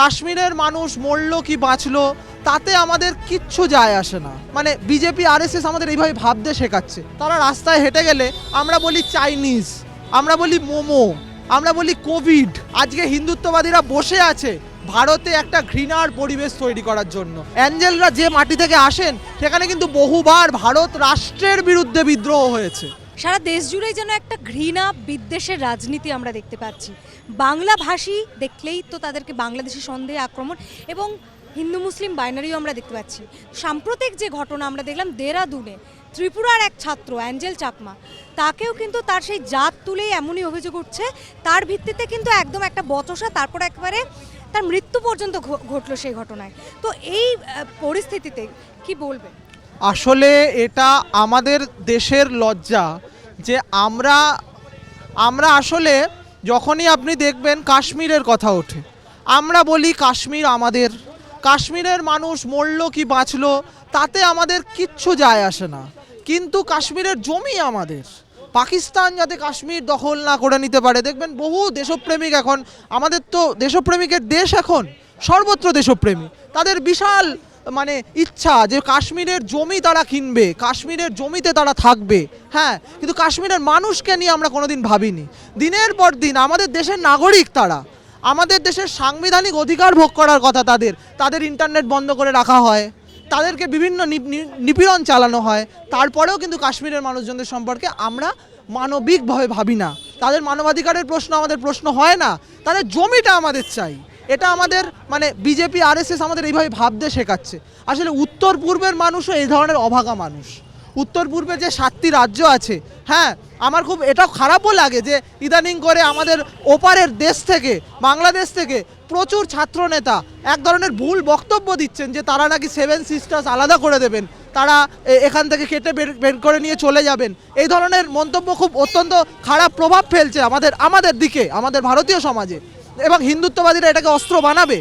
কাশ্মীরের মানুষ মরলো কি বাঁচলো, তাতে আমাদের কিচ্ছু যায় আসে না। মানে বিজেপি আরএসএস আমাদের এইভাবে ভাবতে শেখাচ্ছে। তারা রাস্তায় হেঁটে গেলে আমরা বলি চাইনিজ, আমরা বলি মোমো, আমরা বলি কোভিড। আজকে হিন্দুত্ববাদীরা বসে আছে ভারতে একটা ঘৃণার পরিবেশ তৈরি করার জন্য। অ্যাঞ্জেলরা যে মাটি থেকে আসেন, সেখানে কিন্তু বহুবার ভারত রাষ্ট্রের বিরুদ্ধে বিদ্রোহ হয়েছে। সারা দেশ জুড়েই যেন একটা ঘৃণা বিদ্বেষের রাজনীতি আমরা দেখতে পাচ্ছি। বাংলা ভাষী দেখলেই তো তাদেরকে বাংলাদেশি সন্দেহে আক্রমণ এবং হিন্দু মুসলিম বাইনারিও আমরা দেখতে পাচ্ছি। সাম্প্রতিক যে ঘটনা আমরা দেখলাম দেরাদুনে, ত্রিপুরার এক ছাত্র, অ্যাঞ্জেল চাকমা, তাকেও কিন্তু তার সেই জাত তুলেই এমনই অভিযোগ উঠছে, তার ভিত্তিতে কিন্তু একদম একটা বচসা, তারপর একবারে তার মৃত্যু পর্যন্ত ঘটলো সেই ঘটনায়। তো এই পরিস্থিতিতে কি বলবে আসলে এটা আমাদের দেশের লজ্জা যে আমরা আমরা আসলে যখনই আপনি দেখবেন কাশ্মীরের কথা ওঠে, আমরা বলি কাশ্মীর আমাদের, কাশ্মীরের মানুষ মরল কি বাঁচলো, তাতে আমাদের কিচ্ছু যায় আসে না। কিন্তু কাশ্মীরের জমি আমাদের, পাকিস্তান যাতে কাশ্মীর দখল না করে নিতে পারে, দেখবেন বহু দেশপ্রেমিক এখন, আমাদের তো দেশপ্রেমিকের দেশ এখন সর্বত্র দেশপ্রেমী, তাদের বিশাল মানে ইচ্ছা যে কাশ্মীরের জমি তারা কিনবে, কাশ্মীরের জমিতে তারা থাকবে। হ্যাঁ কিন্তু কাশ্মীরের মানুষকে নিয়ে আমরা কোনোদিন ভাবিনি। দিনের পর দিন আমাদের দেশের নাগরিক তারা। আমাদের দেশের সাংবিধানিক অধিকার ভোগ করার কথা তাদের। তাদের ইন্টারনেট বন্ধ করে রাখা হয়। তাদেরকে বিভিন্ন নিপীড়ন চালানো হয়। তারপরেও কিন্তু কাশ্মীরের মানুষজনদের সম্পর্কে আমরা মানবিকভাবে ভাবি না। তাদের মানবাধিকারের প্রশ্ন আমাদের প্রশ্ন হয় না। তাদের জমিটা আমাদের চাই। এটা আমাদের মানে বিজেপি, আরএসএস আমাদের এইভাবে ভাবতে শেখাচ্ছে। আসলে উত্তর পূর্বের মানুষও এই ধরনের অভাগা মানুষ। উত্তর পূর্বে যে সাতটি রাজ্য আছে হ্যাঁ আমার খুব, এটাও খারাপও লাগে যে ইদানিং করে আমাদের ওপারের দেশ থেকে, বাংলাদেশ থেকে প্রচুর ছাত্রনেতা এক ধরনের ভুল বক্তব্য দিচ্ছেন যে তারা নাকি সেভেন সিস্টার্স আলাদা করে দেবেন, তারা এখান থেকে কেটে বের বের করে নিয়ে চলে যাবেন। এই ধরনের মন্তব্য খুব অত্যন্ত খারাপ প্রভাব ফেলছে আমাদের আমাদের দিকে, আমাদের ভারতীয় সমাজে। এবং হিন্দুত্ববাদীরা এটাকে অস্ত্র বানাবে।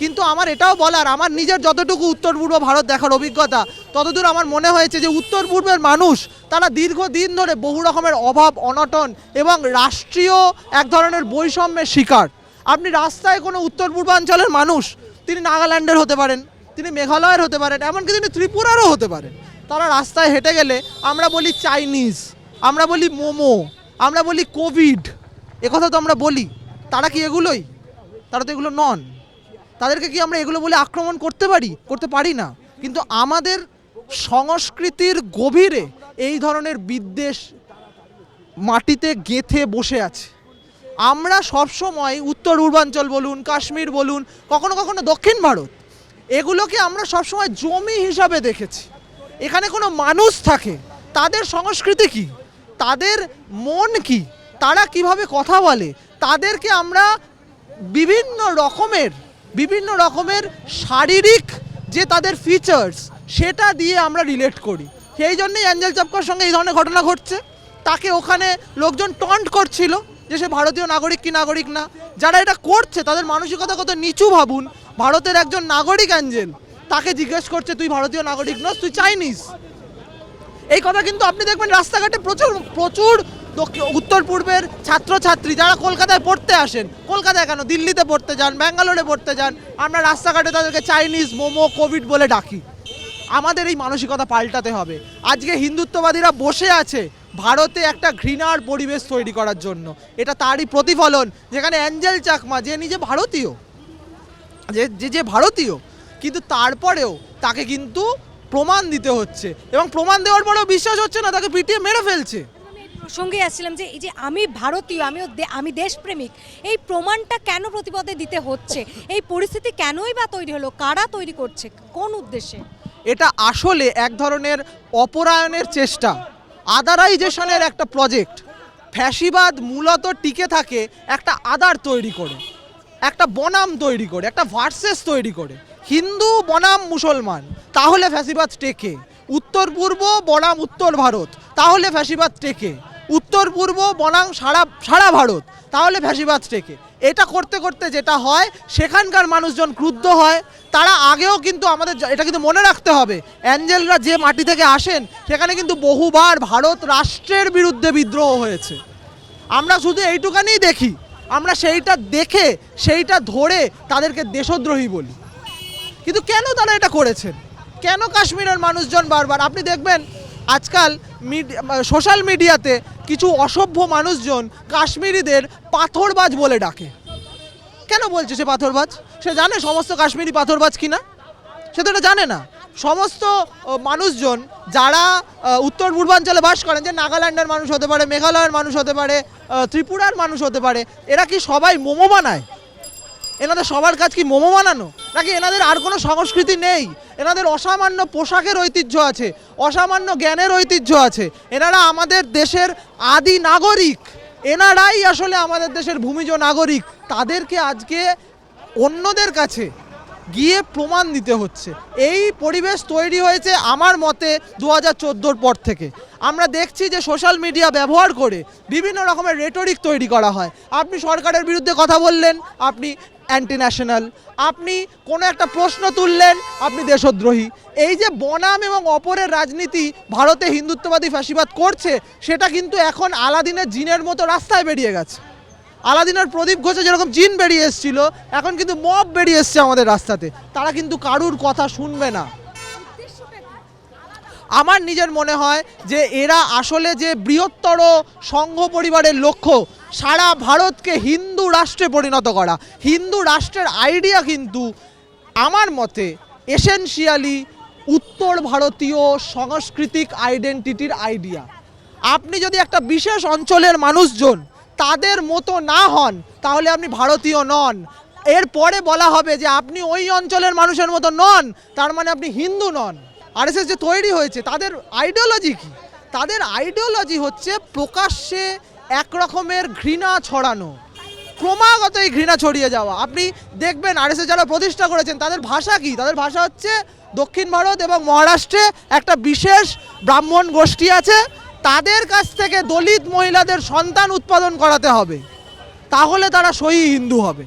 কিন্তু আমার এটাও বলার, আমার নিজের যতটুকু উত্তর পূর্ব ভারত দেখার অভিজ্ঞতা, ততদূর আমার মনে হয়েছে যে উত্তর পূর্বের মানুষ তারা দীর্ঘদিন ধরে বহু রকমের অভাব, অনটন এবং রাষ্ট্রীয় এক ধরনের বৈষম্যের শিকার। আপনি রাস্তায় কোনো উত্তর পূর্বাঞ্চলের মানুষ, তিনি নাগাল্যান্ডের হতে পারেন, তিনি মেঘালয়ের হতে পারেন, এমনকি তিনি ত্রিপুরারও হতে পারেন। তারা রাস্তায় হেঁটে গেলে আমরা বলি চাইনিজ, আমরা বলি মোমো, আমরা বলি কোভিড একথা তো আমরা বলি। তারা কি এগুলোই? তারা তো এগুলো নন। তাদেরকে কি আমরা এগুলো বলে আক্রমণ করতে পারি? করতে পারি না। কিন্তু আমাদের সংস্কৃতির গভীরে এই ধরনের বিদ্বেষ মাটিতে গেথে বসে আছে। আমরা সবসময় উত্তর পূর্বাঞ্চল বলুন, কাশ্মীর বলুন, কখনো কখনো দক্ষিণ ভারত, এগুলোকে আমরা সবসময় জমি হিসাবে দেখেছি। এখানে কোনো মানুষ থাকে, তাদের সংস্কৃতি কি? তাদের মন কি? তারা কীভাবে কথা বলে? তাদেরকে আমরা বিভিন্ন রকমের বিভিন্ন রকমের শারীরিক যে তাদের ফিচার্স সেটা দিয়ে আমরা রিলেট করি। সেই জন্যই অ্যাঞ্জেল চাপকার সঙ্গে এই ধরনের ঘটনা ঘটছে। তাকে ওখানে লোকজন টন্ট করছিল যে সে ভারতীয় নাগরিক কি নাগরিক না। যারা এটা করছে, তাদের মানসিকতা কত নিচু ভাবুন। ভারতের একজন নাগরিক অ্যাঞ্জেল, তাকে জিজ্ঞেস করছে, তুই ভারতীয় নাগরিক নস, তুই চাইনিজ? এই কথা কিন্তু আপনি দেখবেন রাস্তাঘাটে প্রচুর প্রচুর উত্তর পূর্বের ছাত্রছাত্রী যারা কলকাতায় পড়তে আসেন, কলকাতায় কেন? দিল্লিতে পড়তে যান, ব্যাঙ্গালোরে পড়তে যান, আমরা রাস্তাঘাটে তাদেরকে চাইনিজ মোমো, কোভিড বলে ডাকি। আমাদের এই মানসিকতা পাল্টাতে হবে। আজকে হিন্দুত্ববাদীরা বসে আছে ভারতে একটা ঘৃণার পরিবেশ তৈরি করার জন্য। এটা তারই প্রতিফলন, যেখানে অ্যাঞ্জেল চাকমা, যে নিজে ভারতীয়, যে যে যে ভারতীয়, কিন্তু তারপরেও তাকে কিন্তু প্রমাণ দিতে হচ্ছে। এবং প্রমাণ দেওয়ার পরেও বিশ্বাস হচ্ছে না, তাকে পিটিয়ে মেরে ফেলছে। প্রসঙ্গে আসছিলাম যে এই যে আমি ভারতীয়, আমিও আমি দেশপ্রেমিক, এই প্রমাণটা কেন প্রতিপদে দিতে হচ্ছে? এই পরিস্থিতি কেনই বা তৈরি হলো? কারা তৈরি করছে? কোন উদ্দেশ্যে? এটা আসলে এক ধরনের অপরায়ণের চেষ্টা আদারাইজেশনের একটা প্রজেক্ট ফ্যাসিবাদ মূলত টিকে থাকে একটা আদার তৈরি করে, একটা বনাম তৈরি করে, একটা ভার্সেস তৈরি করে। হিন্দু বনাম মুসলমান, তাহলে ফ্যাসিবাদ টেকে। উত্তর পূর্ব বনাম উত্তর ভারত, তাহলে ফ্যাসিবাদ টেকে। উত্তর পূর্ব বনাম সারা সারা ভারত। তাহলে ফ্যাসিবাদ টেকে এটা করতে করতে যেটা হয়, সেখানকার মানুষজন ক্রুদ্ধ হয়। তারা আগেও কিন্তু আমাদের এটা কিন্তু মনে রাখতে হবে। অ্যাঞ্জেলরা যে মাটি থেকে আসেন, সেখানে কিন্তু বহুবার ভারত রাষ্ট্রের বিরুদ্ধে বিদ্রোহ হয়েছে। আমরা শুধু এইটুকানেই দেখি। আমরা সেইটা দেখে, সেইটা ধরে তাদেরকে দেশদ্রোহী বলি। কিন্তু কেন তারা এটা করেছেন? কেন কাশ্মীরের মানুষজন বারবার, আপনি দেখবেন আজকাল মিডিয়া সোশ্যাল মিডিয়াতে কিছু অসভ্য মানুষজন কাশ্মীরিদের পাথরবাজ বলে ডাকে। কেন বলছে সে পাথরবাজ? সে জানে সমস্ত কাশ্মীরি পাথরবাজ কিনা? সে তো এটা জানে না। সমস্ত মানুষজন যারা উত্তর পূর্বাঞ্চলে বাস করেন, যে নাগাল্যান্ডের মানুষ হতে পারে, মেঘালয়ের মানুষ হতে পারে ত্রিপুরার মানুষ হতে পারে, এরা কি সবাই মোমো বানায়? এনাদের সবার কাজ কি মোমো বানানো? নাকি এনাদের আর কোনো সংস্কৃতি নেই? এনাদের অসামান্য পোশাকের ঐতিহ্য আছে, অসামান্য জ্ঞানের ঐতিহ্য আছে। এনারা আমাদের দেশের আদি নাগরিক। এনারাই আসলে আমাদের দেশের ভূমিজ নাগরিক। তাদেরকে আজকে অন্যদের কাছে গিয়ে প্রমাণ দিতে হচ্ছে। এই পরিবেশ তৈরি হয়েছে আমার মতে দু হাজার পর থেকে। আমরা দেখছি যে সোশ্যাল মিডিয়া ব্যবহার করে বিভিন্ন রকমের রেটরিক তৈরি করা হয়। আপনি সরকারের বিরুদ্ধে কথা বললেন, আপনি অ্যান্টি ন্যাশনাল আপনি কোনো একটা প্রশ্ন তুললেন, আপনি দেশদ্রোহী। এই যে বনাম এবং অপরের রাজনীতি ভারতে হিন্দুত্ববাদী ফাঁসিবাদ করছে, সেটা কিন্তু এখন আলাদিনের জিনের মতো রাস্তায় বেরিয়ে গেছে। আলাদিনের প্রদীপ ঘোষে যেরকম জিন বেরিয়ে এসেছিল, এখন কিন্তু মব বেরিয়ে এসছে আমাদের রাস্তাতে। তারা কিন্তু কারুর কথা শুনবে না। আমার নিজের মনে হয় যে এরা আসলে যে বৃহত্তর সংঘ পরিবারের লক্ষ্য, সারা ভারতকে হিন্দু রাষ্ট্রে পরিণত করা। হিন্দু রাষ্ট্রের আইডিয়া কিন্তু আমার মতে এসেনশিয়ালি উত্তর ভারতীয় সাংস্কৃতিক আইডেন্টিটির আইডিয়া আপনি যদি একটা বিশেষ অঞ্চলের মানুষজন তাদের মতো না হন, তাহলে আপনি ভারতীয় নন। এরপরে বলা হবে যে আপনি ওই অঞ্চলের মানুষের মতো নন, তার মানে আপনি হিন্দু নন। আরএসএস যে তৈরি হয়েছে, তাদের আইডিওলজি কি? তাদের আইডিওলজি হচ্ছে প্রকাশ্যে এক রকমের ঘৃণা ছড়ানো। ক্রমাগত এই ঘৃণা ছড়িয়ে যাওয়া। আপনি দেখবেন আরএসএস যারা প্রতিষ্ঠা করেছেন, তাদের ভাষা কি? তাদের ভাষা হচ্ছে দক্ষিণ ভারত এবং মহারাষ্ট্রে একটা বিশেষ ব্রাহ্মণ গোষ্ঠী আছে। তাদের কাছ থেকে দলিত মহিলাদের সন্তান উৎপাদন করাতে হবে। তাহলে তারা সহি হিন্দু হবে।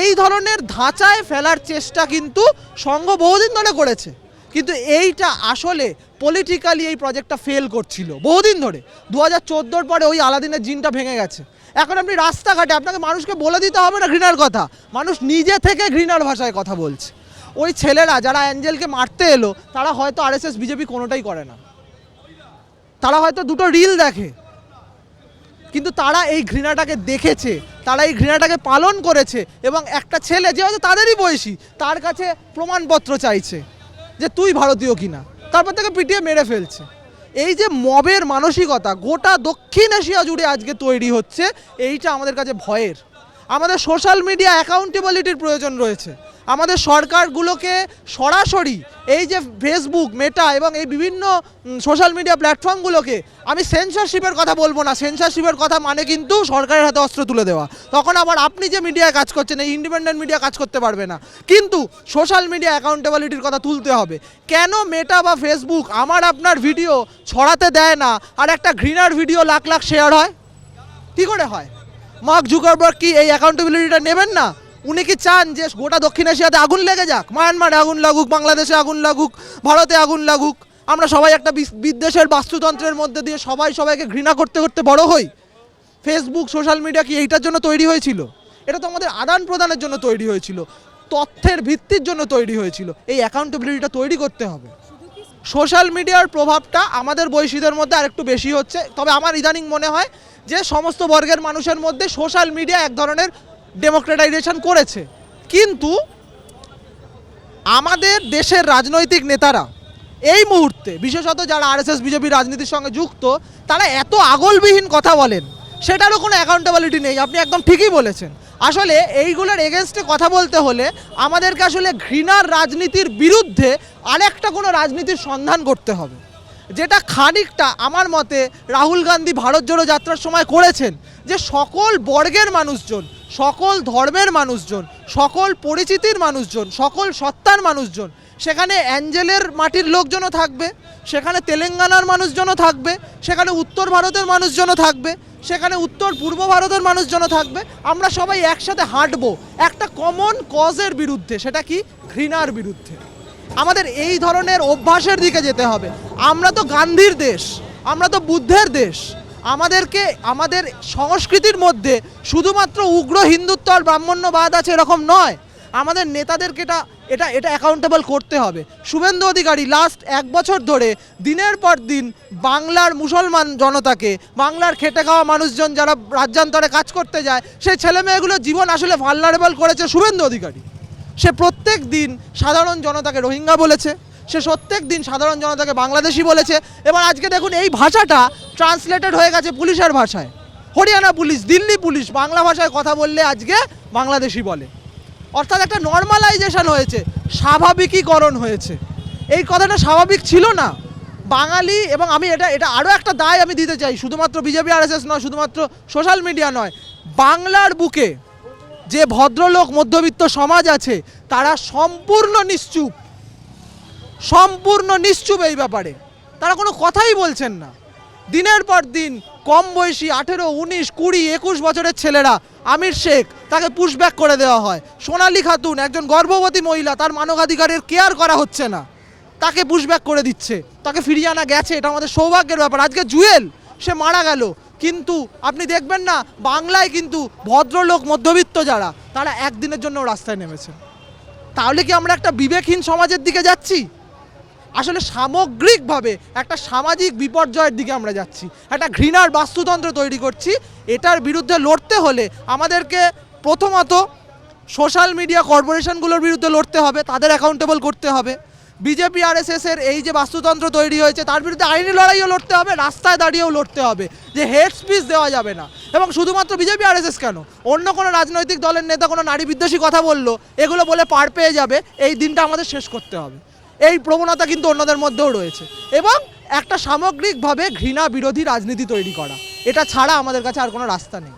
এই ধরনের ধাঁচায় ফেলার চেষ্টা কিন্তু সংঘ বহুদিন ধরে করেছে। কিন্তু এইটা আসলে পলিটিক্যালি এই প্রজেক্টটা ফেল করছিল। বহুদিন ধরে। দু হাজার চোদ্দোর পরে ওই আলাদিনের জিনটা ভেঙে গেছে। এখন আপনি রাস্তাঘাটে, আপনাকে মানুষকে বলে দিতে হবে না ঘৃণার কথা। মানুষ নিজে থেকে ঘৃণার ভাষায় কথা বলছে। ওই ছেলেরা যারা অ্যাঞ্জেলকে মারতে এলো, তারা হয়তো আরএসএস, বিজেপি কোনোটাই করে না। তারা হয়তো দুটো রিল দেখে। কিন্তু তারা এই ঘৃণাটাকে দেখেছে, তারা এই ঘৃণাটাকে পালন করেছে এবং একটা ছেলে যে হয়তো তাদেরই বয়সী, তার কাছে প্রমাণপত্র চাইছে। যে তুই ভারতীয় কিনা। তারপর থেকে পিটিয়ে মেরে ফেলছে। এই যে মবের মানসিকতা, গোটা দক্ষিণ এশিয়া জুড়ে আজকে তৈরি হচ্ছে, এইটা আমাদের কাছে ভয়ের। আমাদের সোশ্যাল মিডিয়া অ্যাকাউন্টেবিলিটির প্রয়োজন রয়েছে। আমাদের সরকারগুলোকে সরাসরি এই যে ফেসবুক মেটা এবং এই বিভিন্ন সোশ্যাল মিডিয়া প্ল্যাটফর্মগুলোকে আমি সেন্সরশিপের কথা বলব না। সেন্সরশিপের কথা মানে কিন্তু সরকারের হাতে অস্ত্র তুলে দেওয়া। তখন আবার আপনি যে মিডিয়ায় কাজ করছেন, এই ইন্ডিপেন্ডেন্ট মিডিয়া কাজ করতে পারবে না। কিন্তু সোশ্যাল মিডিয়া অ্যাকাউন্টেবিলিটির কথা তুলতে হবে। কেন মেটা বা ফেসবুক আমার আপনার ভিডিও ছড়াতে দেয় না, আর একটা ঘৃণার ভিডিও লাখ লাখ শেয়ার হয়? কী করে হয়? মার্ক জুকারবার্গ কি এই অ্যাকাউন্টেবিলিটিটা নেবেন না? উনি কি চান যে গোটা দক্ষিণ এশিয়াতে আগুন লেগে যাক? মায়ানমারে আগুন লাগুক, বাংলাদেশে আগুন লাগুক, ভারতে আগুন লাগুক। আমরা সবাই একটা বিদ্বেষের বাস্তুতন্ত্রের মধ্যে দিয়ে সবাই সবাইকে ঘৃণা করতে করতে বড় হই। ফেসবুক সোশ্যাল মিডিয়া কি এইটার জন্য তৈরি হয়েছিল? এটা তো আমাদের আদান প্রদানের জন্য তৈরি হয়েছিল। তথ্যের ভিত্তির জন্য তৈরি হয়েছিল। এই অ্যাকাউন্টেবিলিটিটা তৈরি করতে হবে। সোশ্যাল মিডিয়ার প্রভাবটা আমাদের বয়সীদের মধ্যে আরেকটু বেশি হচ্ছে। তবে আমার ইদানিং মনে হয় যে সমস্ত বর্গের মানুষের মধ্যে সোশ্যাল মিডিয়া এক ধরনের ডেমোক্রেটাইজেশন করেছে। কিন্তু আমাদের দেশের রাজনৈতিক নেতারা এই মুহূর্তে, বিশেষত যারা আরএসএস, বিজেপি রাজনীতির সঙ্গে যুক্ত, তারা এত আগলবিহীন কথা বলেন, সেটারও কোনো অ্যাকাউন্টেবিলিটি নেই। আপনি একদম ঠিকই বলেছেন। আসলে এইগুলোর এগেনস্টে কথা বলতে হলে আমাদেরকে আসলে ঘৃণার রাজনীতির বিরুদ্ধে আরেকটা কোনো রাজনীতির সন্ধান করতে হবে। যেটা খানিকটা আমার মতে রাহুল গান্ধী ভারত জোড়ো যাত্রার সময় করেছেন যে সকল বর্গের মানুষজন, সকল ধর্মের মানুষজন, সকল পরিচিতির মানুষজন, সকল সত্তার মানুষজন, সেখানে অ্যাঞ্জেলের মাটির লোকজনও থাকবে, সেখানে তেলেঙ্গানার মানুষজনও থাকবে, সেখানে উত্তর ভারতের মানুষজনও থাকবে সেখানে উত্তর পূর্ব ভারতের মানুষজনও থাকবে। আমরা সবাই একসাথে হাঁটবো। একটা কমন কজের বিরুদ্ধে, সেটা কি? ঘৃণার বিরুদ্ধে। আমাদের এই ধরনের অভ্যাসের দিকে যেতে হবে। আমরা তো গান্ধীর দেশ, আমরা তো বুদ্ধের দেশ। আমাদেরকে, আমাদের সংস্কৃতির মধ্যে শুধুমাত্র উগ্র হিন্দুত্ব আর ব্রাহ্মণ্যবাদ আছে এরকম নয়। আমাদের নেতাদেরকে এটা এটা এটা অ্যাকাউন্টেবল করতে হবে। শুভেন্দু অধিকারী লাস্ট এক বছর ধরে দিনের পর দিন বাংলার মুসলমান জনতাকে, বাংলার খেটে খাওয়া মানুষজন যারা রাজ্যান্তরে কাজ করতে যায় সেই ছেলে মেয়েগুলোর জীবন আসলে ভাল্লারেবল করেছে শুভেন্দু অধিকারী। সে প্রত্যেক দিন সাধারণ জনতাকে রোহিঙ্গা বলেছে, সে প্রত্যেক দিন সাধারণ জনতাকে বাংলাদেশি বলেছে এবার আজকে দেখুন এই ভাষাটা ট্রান্সলেটেড হয়ে গেছে পুলিশের ভাষায়। হরিয়ানা পুলিশ, দিল্লি পুলিশ, বাংলা ভাষায় কথা বললে আজকে বাংলাদেশি বলে। অর্থাৎ একটা নর্মালাইজেশন হয়েছে, স্বাভাবিকীকরণ হয়েছে। এই কথাটা স্বাভাবিক ছিল না। বাঙালি এবং আমি এটা এটা আরও একটা দায় আমি দিতে চাই, শুধুমাত্র বিজেপি, আরএসএস নয়, শুধুমাত্র সোশ্যাল মিডিয়া নয়। বাংলার বুকে যে ভদ্রলোক, মধ্যবিত্ত সমাজ আছে, তারা সম্পূর্ণ নিশ্চুপ। সম্পূর্ণ নিশ্চুপ এই ব্যাপারে। তারা কোনো কথাই বলছেন না। দিনের পর দিন, কম বয়সী আঠেরো, উনিশ, কুড়ি, একুশ বছরের ছেলেরা, আমির শেখ, তাকে পুশব্যাক করে দেওয়া হয়। সোনালী খাতুন, একজন গর্ভবতী মহিলা, তার মানবাধিকারের কেয়ার করা হচ্ছে না। তাকে পুশব্যাক করে দিচ্ছে। তাকে ফিরিয়ে আনা গেছে, এটা আমাদের সৌভাগ্যের ব্যাপার। আজকে জুয়েল, সে মারা গেল। কিন্তু আপনি দেখবেন না, বাংলায় কিন্তু ভদ্রলোক, মধ্যবিত্ত যারা, তারা একদিনের জন্য রাস্তায় নেমেছে। তাহলে কি আমরা একটা বিবেকহীন সমাজের দিকে যাচ্ছি? আসলে সামগ্রিকভাবে একটা সামাজিক বিপর্যয়ের দিকে আমরা যাচ্ছি। একটা ঘৃণার বাস্তুতন্ত্র তৈরি করছি। এটার বিরুদ্ধে লড়তে হলে আমাদেরকে প্রথমত সোশ্যাল মিডিয়া কর্পোরেশনগুলোর বিরুদ্ধে লড়তে হবে, তাদের অ্যাকাউন্টেবল করতে হবে। বিজেপি আরএসএস এর এই যে বাস্তুতন্ত্র তৈরি হয়েছে, তার বিরুদ্ধে আইনি লড়াইও লড়তে হবে, রাস্তায় দাঁড়িয়েও লড়তে হবে, যে হেড স্পিচ দেওয়া যাবে না। এবং শুধুমাত্র বিজেপি আরএসএস কেন? অন্য কোনো রাজনৈতিক দলের নেতা, কোনো নারী বিদ্বেষী কথা বলল, এগুলো বলে পার পেয়ে যাবে, এই দিনটা আমাদের শেষ করতে হবে। এই প্রবণতা কিন্তু অন্যদের মধ্যেও রয়েছে। এবং একটা সামগ্রিকভাবে ঘৃণা বিরোধী রাজনীতি তৈরি করা। এটা ছাড়া আমাদের কাছে আর কোনো রাস্তা নেই।